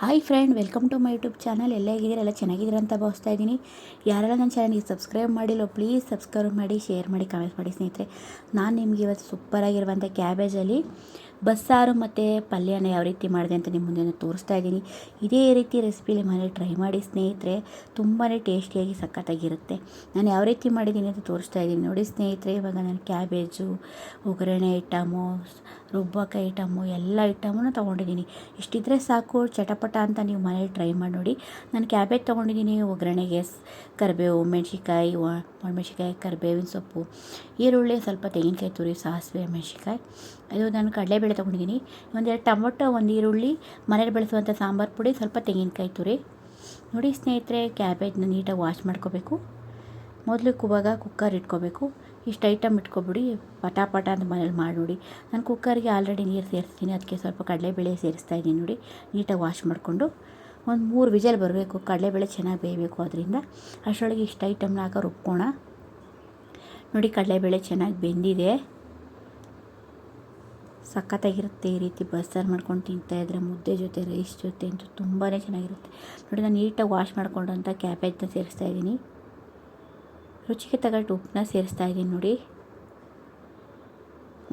Hi friend welcome to my YouTube channel ಎಲ್ಲ ಹೇಗಿದ್ದೀರಾ ಎಲ್ಲ ಚೆನ್ನಾಗಿದ್ದೀರಾ ಅಂತ ಭಾವಿಸ್ತಾ ಇದ್ದೀನಿ. ಯಾರೆಲ್ಲ ನನ್ನ ಚಾನಲ್ಗೆ ಸಬ್ಸ್ಕ್ರೈಬ್ ಮಾಡಿಲ್ಲ ಪ್ಲೀಸ್ ಸಬ್ಸ್ಕ್ರೈಬ್ ಮಾಡಿ ಶೇರ್ ಮಾಡಿ ಕಮೆಂಟ್ ಮಾಡಿ ಸ್ನೇಹಿತರೆ. ನಾನು ನಿಮಗೆ ಇವತ್ತು ಸೂಪರಾಗಿರುವಂಥ ಕ್ಯಾಬೇಜಲ್ಲಿ ಬಸ್ಸಾರು ಮತ್ತು ಪಲ್ಯನ ಯಾವ ರೀತಿ ಮಾಡಿದೆ ಅಂತ ನಿಮ್ಮ ಮುಂದೆ ತೋರಿಸ್ತಾ ಇದ್ದೀನಿ. ಇದೇ ರೀತಿ ರೆಸಿಪಿಲಿ ಮನೇಲಿ ಟ್ರೈ ಮಾಡಿ ಸ್ನೇಹಿತರೆ ತುಂಬಾ ಟೇಸ್ಟಿಯಾಗಿ ಸಖತ್ತಾಗಿರುತ್ತೆ. ನಾನು ಯಾವ ರೀತಿ ಮಾಡಿದ್ದೀನಿ ಅಂತ ತೋರಿಸ್ತಾ ಇದ್ದೀನಿ. ನೋಡಿ ಸ್ನೇಹಿತರೆ, ಇವಾಗ ನಾನು ಕ್ಯಾಬೇಜು, ಒಗ್ಗರಣೆ ಐಟಮು ರುಬ್ಬಕ ಐಟಮು, ಎಲ್ಲ ಐಟಮನ್ನು ತೊಗೊಂಡಿದ್ದೀನಿ. ಇಷ್ಟಿದ್ರೆ ಸಾಕು, ಚಟಪಟ ಅಂತ ನೀವು ಮನೇಲಿ ಟ್ರೈ ಮಾಡಿ ನೋಡಿ. ನಾನು ಕ್ಯಾಬೇಜ್ ತೊಗೊಂಡಿದ್ದೀನಿ, ಒಗ್ಗರಣೆಗೆ ಕರಿಬೇವು ಮೆಣಸಿಕಾಯಿ ಒಣಮೆಣ್ಸಿಕಾಯಿ ಕರಿಬೇವಿನ ಸೊಪ್ಪು, ಈರುಳ್ಳಿ, ಸ್ವಲ್ಪ ತೆಂಗಿನಕಾಯಿ ತುರಿ, ಸಾಸಿವೆ ಮೆಣಸಿಕಾಯಿ ಅದು ನಾನು ಕಡಲೆಬೇಳೆ ತೊಗೊಂಡಿದ್ದೀನಿ. ಒಂದೆರಡು ಟೊಮೊಟೊ, ಒಂದು ಈರುಳ್ಳಿ, ಮನೇಲಿ ಬೆಳೆಸುವಂಥ ಸಾಂಬಾರು ಪುಡಿ, ಸ್ವಲ್ಪ ತೆಂಗಿನಕಾಯಿ ತುರಿ. ನೋಡಿ ಸ್ನೇಹಿತರೆ, ಕ್ಯಾಬೇಜ್ನ ನೀಟಾಗಿ ವಾಶ್ ಮಾಡ್ಕೋಬೇಕು. ಮೊದಲು ಕುವಾಗ ಕುಕ್ಕರ್ ಇಟ್ಕೋಬೇಕು. ಇಷ್ಟು ಐಟಮ್ ಇಟ್ಕೊಬಿಡಿ, ಪಟಾಪಟ ಪಟ ಅಂತ ಮನೇಲಿ ಮಾಡಿ ನೋಡಿ. ನಾನು ಕುಕ್ಕರ್ಗೆ ಆಲ್ರೆಡಿ ನೀರು ಸೇರಿಸ್ತೀನಿ. ಅದಕ್ಕೆ ಸ್ವಲ್ಪ ಕಡಲೆಬೇಳೆ ಸೇರಿಸ್ತಾ ಇದ್ದೀನಿ ನೋಡಿ. ನೀಟಾಗಿ ವಾಶ್ ಮಾಡಿಕೊಂಡು. ಒಂದು ಮೂರು ವಿಜಲ್ ಬರಬೇಕು. ಕಡಲೆಬೇಳೆ ಚೆನ್ನಾಗಿ ಬೇಯಬೇಕು ಅದರಿಂದ ಅಷ್ಟರೊಳಗೆ ಇಷ್ಟು ಐಟಮ್ನ ಹಾಕೋ ರುಬ್ಕೋಣ. ನೋಡಿ ಕಡಲೆಬೇಳೆ ಚೆನ್ನಾಗಿ ಬೆಂದಿದೆ. ಸಖತ್ತಾಗಿರುತ್ತೆ ಈ ರೀತಿ ಬಸ್ಸಾರು ಮಾಡ್ಕೊಂಡು ತಿಂತಾಯಿದ್ರೆ ಮುದ್ದೆ ಜೊತೆ, ರೈಸ್ ಜೊತೆ ಅಂತೂ ತುಂಬಾ ಚೆನ್ನಾಗಿರುತ್ತೆ. ನೋಡಿ, ನಾನು ನೀಟಾಗಿ ವಾಶ್ ಮಾಡ್ಕೊಂಡಂಥ ಕ್ಯಾಬೇಜ್ನ ಸೇರಿಸ್ತಾ ಇದ್ದೀನಿ. ರುಚಿಗೆ ತಗೊಂಡು ಉಪ್ಪನ್ನ ಸೇರಿಸ್ತಾ ಇದ್ದೀನಿ ನೋಡಿ.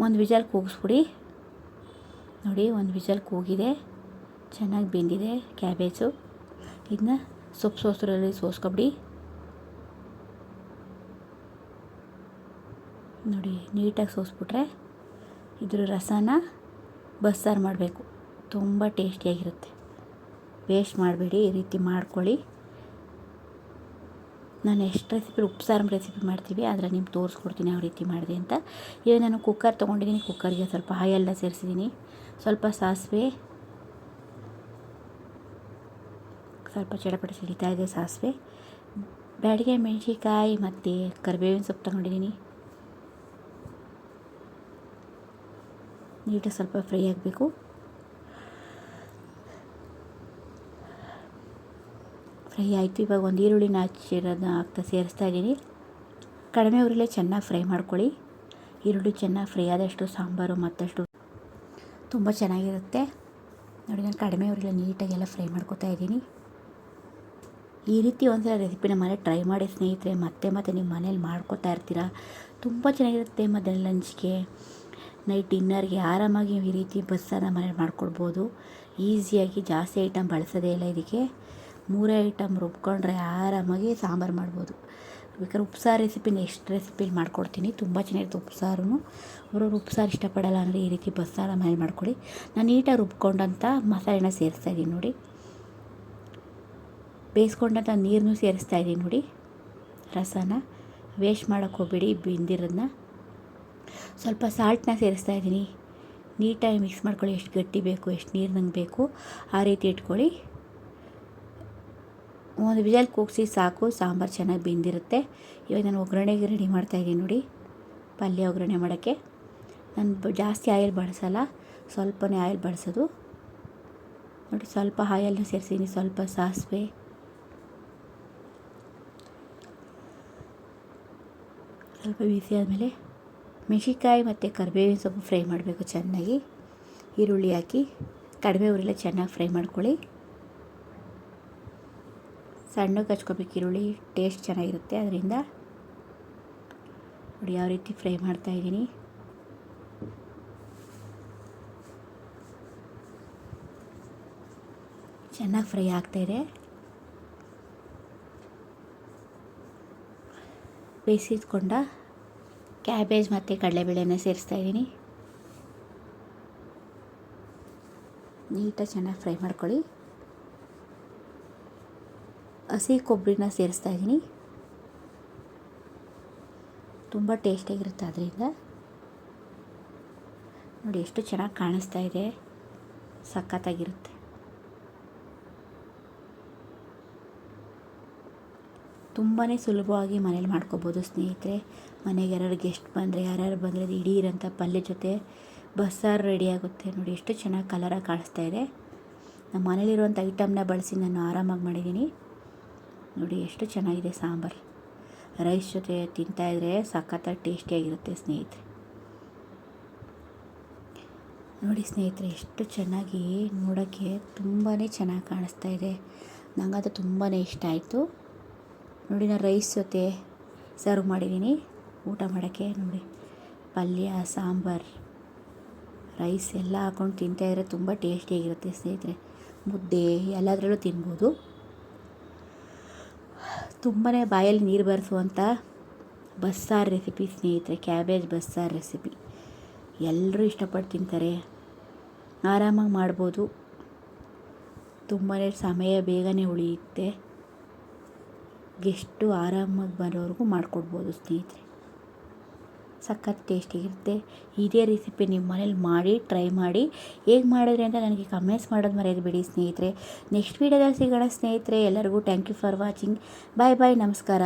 ಒಂದು ವಿಜಲ್ ಕೂಗಿಸ್ಬಿಡಿ. ನೋಡಿ, ಒಂದು ವಿಜಲ್ ಕೂಗಿದೆ. ಚೆನ್ನಾಗಿ ಬೆಂದಿದೆ ಕ್ಯಾಬೇಜು. ಇದನ್ನ ಸೊಪ್ಪು ಸೋಸರಲ್ಲಿ ಸೋಸ್ಕೊಬಿಡಿ. ನೋಡಿ, ನೀಟಾಗಿ ಸೋಸ್ಬಿಟ್ರೆ ಇದ್ರ ರಸನ ಬಸ್ಸಾರು ಮಾಡಬೇಕು. ತುಂಬ ಟೇಸ್ಟಿಯಾಗಿರುತ್ತೆ. ವೇಸ್ಟ್ ಮಾಡಬೇಡಿ, ಈ ರೀತಿ ಮಾಡ್ಕೊಳ್ಳಿ. ನಾನು ಎಷ್ಟು ರೆಸಿಪಿ, ಉಪ್ಸಾರು ರೆಸಿಪಿ ಮಾಡ್ತೀವಿ, ಆದರೆ ನಿಮ್ಗೆ ತೋರಿಸ್ಕೊಡ್ತೀನಿ ಯಾವ ರೀತಿ ಮಾಡಿದೆ ಅಂತ. ಈಗ ನಾನು ಕುಕ್ಕರ್ ತೊಗೊಂಡಿದ್ದೀನಿ, ಕುಕ್ಕರ್ಗೆ ಸ್ವಲ್ಪ ಹಾಯೆಲ್ಲ ಸೇರಿಸಿದ್ದೀನಿ. ಸ್ವಲ್ಪ ಸಾಸಿವೆ, ಸ್ವಲ್ಪ ಚಟಪಟ ಸಿಡಿತಾ ಇದೆ ಸಾಸಿವೆ, ಬ್ಯಾಡಿಗೆ ಮೆಣಸಿಕಾಯಿ ಮತ್ತು ಕರಿಬೇವಿನ ಸೊಪ್ಪು ತೊಗೊಂಡಿದ್ದೀನಿ. ನೀಟಾಗಿ ಸ್ವಲ್ಪ ಫ್ರೈ ಆಗಬೇಕು. ಫ್ರೈ ಆಯಿತು. ಇವಾಗ ಒಂದು ಈರುಳ್ಳಿನ ಹಚ್ಚಿರೋದನ್ನ ಹಾಕ್ತಾ ಸೇರಿಸ್ತಾ ಇದ್ದೀನಿ. ಕಡಿಮೆ ಉರಿಲೇ ಚೆನ್ನಾಗಿ ಫ್ರೈ ಮಾಡ್ಕೊಳ್ಳಿ. ಈರುಳ್ಳಿ ಚೆನ್ನಾಗಿ ಫ್ರೈ ಆದಷ್ಟು ಸಾಂಬಾರು ಮತ್ತಷ್ಟು ತುಂಬ ಚೆನ್ನಾಗಿರುತ್ತೆ. ನೋಡಿ, ನಾನು ಕಡಿಮೆ ನೀಟಾಗಿ ನೀಟಾಗೆಲ್ಲ ಫ್ರೈ ಮಾಡ್ಕೊತಾ ಇದ್ದೀನಿ. ಈ ರೀತಿ ಒಂದ್ಸಲ ರೆಸಿಪಿನ ಮನೆ ಟ್ರೈ ಮಾಡಿ ಸ್ನೇಹಿತರೆ, ಮತ್ತೆ ಮತ್ತೆ ನಿಮ್ಮ ಮನೇಲಿ ಮಾಡ್ಕೊತಾ ಇರ್ತೀರಾ? ತುಂಬ ಚೆನ್ನಾಗಿರುತ್ತೆ ಮಧ್ಯಾಹ್ನ ಲಂಚ್ಗೆ. ನೈಟ್ ಡಿನ್ನರ್ಗೆ ಆರಾಮಾಗಿ ಈ ರೀತಿ ಬಸ್ಸನ್ನು ಮನೇಲಿ ಮಾಡ್ಕೊಳ್ಬೋದು. ಈಸಿಯಾಗಿ ಜಾಸ್ತಿ ಐಟಮ್ ಬಳಸೋದೇ ಇಲ್ಲ ಇದಕ್ಕೆ ಮೂರೇ ಐಟಮ್ ರುಬ್ಕೊಂಡ್ರೆ ಆರಾಮಾಗಿ ಸಾಂಬಾರು ಮಾಡ್ಬೋದು. ಬೇಕಾದ್ರೆ ಉಪ್ಸಾರು ರೆಸಿಪಿ ನೆಕ್ಸ್ಟ್ ರೆಸಿಪಿಲಿ ಮಾಡ್ಕೊಡ್ತೀನಿ. ತುಂಬ ಚೆನ್ನಾಗಿರುತ್ತೆ ಉಪ್ಸಾರು ಅವ್ರವ್ರು ಉಪ್ಸಾರು ಇಷ್ಟಪಡಲ್ಲ ಅಂದರೆ ಈ ರೀತಿ ಬಸ್ಸಾರ ಮನೇಲಿ ಮಾಡ್ಕೊಳ್ಳಿ. ನಾನು ನೀಟಾಗಿ ರುಬ್ಕೊಂಡಂಥ ಮಸಾಲೆನ ಸೇರಿಸ್ತಾ ಇದ್ದೀನಿ ನೋಡಿ. ಬೇಯಿಸ್ಕೊಂಡಂಥ ನೀರನ್ನು ಸೇರಿಸ್ತಾ ಇದ್ದೀನಿ ನೋಡಿ. ರಸನ. ವೇಸ್ಟ್ ಮಾಡೋಕ್ಕೆ ಹೋಗ್ಬೇಡಿ ಬೆಂದಿರೋದನ್ನ ಸ್ವಲ್ಪ ಸಾಲ್ಟನ್ನ ಸೇರಿಸ್ತಾ ಇದ್ದೀನಿ. ನೀಟಾಗಿ ಮಿಕ್ಸ್ ಮಾಡ್ಕೊಳ್ಳಿ. ಎಷ್ಟು ಗಟ್ಟಿ ಬೇಕು, ಎಷ್ಟು ನೀರು ನಂಗೆ ಬೇಕು, ಆ ರೀತಿ ಇಟ್ಕೊಳ್ಳಿ. ಒಂದು ವಿಜಲ್ ಕೂಗಿಸಿ ಸಾಕು. ಸಾಂಬಾರು ಚೆನ್ನಾಗಿ ಬೆಂದಿರುತ್ತೆ. ಇವಾಗ ನಾನು ಒಗ್ಗರಣೆಗೆ ರೆಡಿ ಮಾಡ್ತಾಯಿದ್ದೀನಿ ನೋಡಿ. ಪಲ್ಯ ಒಗ್ಗರಣೆ ಮಾಡೋಕ್ಕೆ. ನಾನು ಜಾಸ್ತಿ ಆಯಿಲ್ ಬಳಸಲ್ಲ. ಸ್ವಲ್ಪನೇ ಆಯಿಲ್ ಬಳಸೋದು. ನೋಡಿ, ಸ್ವಲ್ಪ ಆಯಲ್ನ ಸೇರಿಸಿದ್ದೀನಿ. ಸ್ವಲ್ಪ ಸಾಸಿವೆ. ಸ್ವಲ್ಪ ಬಿಸಿ ಆದಮೇಲೆ ಮೆಣಸಿಕಾಯಿ ಮತ್ತು ಕರಿಬೇವಿನ ಸೊಪ್ಪು ಫ್ರೈ ಮಾಡಬೇಕು ಚೆನ್ನಾಗಿ. ಈರುಳ್ಳಿ ಹಾಕಿ ಕಡಿಮೆ ಉರಿಲೆ ಚೆನ್ನಾಗಿ ಫ್ರೈ ಮಾಡ್ಕೊಳ್ಳಿ. ಸಣ್ಣಗೆ ಹಚ್ಕೋಬೇಕು ಈರುಳ್ಳಿ, ಟೇಸ್ಟ್ ಚೆನ್ನಾಗಿರುತ್ತೆ. ಅದರಿಂದ ನೋಡಿ ಯಾವ ರೀತಿ ಫ್ರೈ ಮಾಡ್ತಾಯಿದ್ದೀನಿ ಚೆನ್ನಾಗಿ ಫ್ರೈ ಆಗ್ತಾಯಿದೆ ಬೇಯಿಸಿಟ್ಕೊಂಡ ಕ್ಯಾಬೇಜ್ ಮತ್ತು ಕಡಲೆಬೇಳೆನ ಸೇರಿಸ್ತಾ ಇದ್ದೀನಿ. ನೀಟಾಗಿ ಚೆನ್ನಾಗಿ ಫ್ರೈ ಮಾಡ್ಕೊಳ್ಳಿ. ಹಸಿ ಕೊಬ್ಬರಿನ ಸೇರಿಸ್ತಾ ಇದ್ದೀನಿ. ತುಂಬ ಟೇಸ್ಟಿಯಾಗಿರುತ್ತೆ ಅದರಿಂದ. ನೋಡಿ ಎಷ್ಟು ಚೆನ್ನಾಗಿ ಕಾಣಿಸ್ತಾ ಇದೆ. ಸಖತ್ತಾಗಿರುತ್ತೆ. ತುಂಬಾ ಸುಲಭವಾಗಿ ಮನೇಲಿ ಮಾಡ್ಕೋಬೋದು ಸ್ನೇಹಿತರೆ. ಮನೆಗೆ ಯಾರ್ಯಾರು ಗೆಸ್ಟ್ ಬಂದರೆ, ಯಾರ್ಯಾರು ಬಂದರೆ ಇಡೀ ಇರೋಂಥ ಪಲ್ಯ ಜೊತೆ ಬಸ್ಸಾರು ರೆಡಿ ಆಗುತ್ತೆ ನೋಡಿ. ಎಷ್ಟು ಚೆನ್ನಾಗಿ ಕಲರಾಗಿ ಕಾಣಿಸ್ತಾ ಇದೆ. ನಮ್ಮ ಮನೇಲಿರುವಂಥ ಐಟಮ್ನ ಬಳಸಿ ನಾನು ಆರಾಮಾಗಿ ಮಾಡಿದ್ದೀನಿ. ನೋಡಿ, ಎಷ್ಟು ಚೆನ್ನಾಗಿದೆ ಸಾಂಬಾರು. ರೈಸ್ ಜೊತೆ ತಿಂತಾಯಿದ್ರೆ ಸಖತ್ತಾಗಿ ಟೇಸ್ಟಿಯಾಗಿರುತ್ತೆ ಸ್ನೇಹಿತರೆ. ನೋಡಿ ಸ್ನೇಹಿತರೆ, ಎಷ್ಟು ಚೆನ್ನಾಗಿ ನೋಡೋಕ್ಕೆ ತುಂಬಾ ಚೆನ್ನಾಗಿ ಕಾಣಿಸ್ತಾ ಇದೆ. ನನಗದು ತುಂಬಾ ಇಷ್ಟ ಆಯಿತು. ನೋಡಿ ನಾನು ರೈಸ್ ಜೊತೆ ಸರ್ವ್ ಮಾಡಿದ್ದೀನಿ. ಊಟ ಮಾಡೋಕ್ಕೆ ನೋಡಿ. ಪಲ್ಯ, ಸಾಂಬಾರು ರೈಸ್ ಎಲ್ಲ ಹಾಕ್ಕೊಂಡು ತಿಂತಾಯಿದ್ರೆ ತುಂಬ ಟೇಸ್ಟಿಯಾಗಿರುತ್ತೆ ಸ್ನೇಹಿತರೆ. ಮುದ್ದೆ ಎಲ್ಲದರಲ್ಲೂ ತಿನ್ಬೋದು. ತುಂಬಾ ಬಾಯಲ್ಲಿ ನೀರು ಬರೆಸುವಂಥ ಬಸ್ಸಾರು ರೆಸಿಪಿ ಸ್ನೇಹಿತರೆ ಕ್ಯಾಬೇಜ್ ಬಸ್ಸಾರು ರೆಸಿಪಿ ಎಲ್ಲರೂ ಇಷ್ಟಪಟ್ಟು ತಿಂತಾರೆ. ಆರಾಮಾಗಿ ಮಾಡ್ಬೋದು. ತುಂಬಾ ಸಮಯ ಬೇಗನೆ ಉಳಿಯುತ್ತೆ. ಗೆಸ್ಟು ಆರಾಮಾಗಿ ಬರೋವರೆಗೂ ಮಾಡಿಕೊಡ್ಬೋದು ಸ್ನೇಹಿತರೆ. ಸಖತ್ ಟೇಸ್ಟಿಗಿರುತ್ತೆ ಇದೇ ರೆಸಿಪಿ ನಿಮ್ಮ ಮನೇಲಿ ಮಾಡಿ, ಟ್ರೈ ಮಾಡಿ. ಹೇಗೆ ಮಾಡಿದ್ರಿ ಅಂತ ನನಗೆ ಕಮೆಂಟ್ಸ್ ಮಾಡೋದು ಮರೆಯೋದು ಬಿಡಿ ಸ್ನೇಹಿತರೆ. ನೆಕ್ಸ್ಟ್ ವೀಡಿಯೋದಲ್ಲಿ ಸಿಗೋಣ ಸ್ನೇಹಿತರೆ. ಎಲ್ಲರಿಗೂ thank you for watching. Bye bye, ನಮಸ್ಕಾರ.